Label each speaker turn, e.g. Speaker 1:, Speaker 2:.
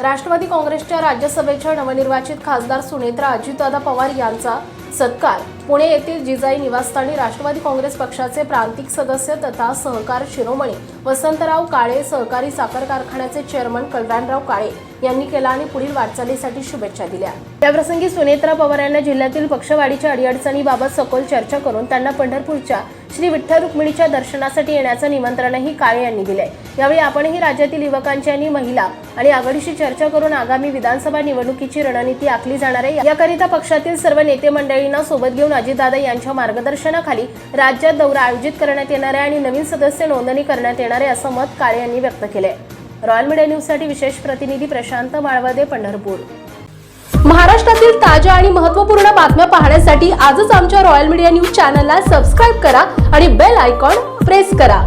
Speaker 1: राष्ट्रवादी काँग्रेसच्या राज्यसभेच्या नवनिर्वाचित खासदार सुनेत्रा अजितदादा पवार यांचा सत्कार पुणे येथील जिजाई निवासस्थानी राष्ट्रवादी काँग्रेस पक्षाचे प्रांतिक सदस्य तथा सहकार शिरोमणी वसंतराव काळे सहकारी साखर कारखान्याचे चेअरमन कल्याणराव काळे यांनी केला आणि पुढील वाटचालीसाठी शुभेच्छा दिल्या. त्याप्रसंगी सुनेत्रा पवार यांना जिल्ह्यातील पक्षवाढीच्या अडीअडचणीबाबत सखोल चर्चा करून त्यांना पंढरपूरच्या श्री विठ्ठल रुक्मिणीच्या दर्शनासाठी येण्याचं निमंत्रणही काळे यांनी दिले यावेळी आपणही राज्यातील युवकांची आणि महिला आणि आघाडीशी चर्चा करून आगामी विधानसभा निवडणुकीची रणनीती आखली जाणार आहे. याकरिता पक्षातील सर्व नेते मंडळींना सोबत घेऊन अजितदादा यांच्या मार्गदर्शनाखाली राज्यात दौरा आयोजित करण्यात येणार आहे आणि नवीन सदस्य नोंदणी करण्यात येणार आहे असं मत काळे यांनी व्यक्त केले रॉयल मीडिया न्यूजसाठी विशेष प्रतिनिधी प्रशांत माळवदे पंढरपूर. महाराष्ट्रातील ताज्या आणि महत्त्वपूर्ण बातम्या पाहण्यासाठी आजच आमच्या रॉयल मीडिया न्यूज चॅनलला सबस्क्राईब करा आणि बेल आयकॉन प्रेस करा.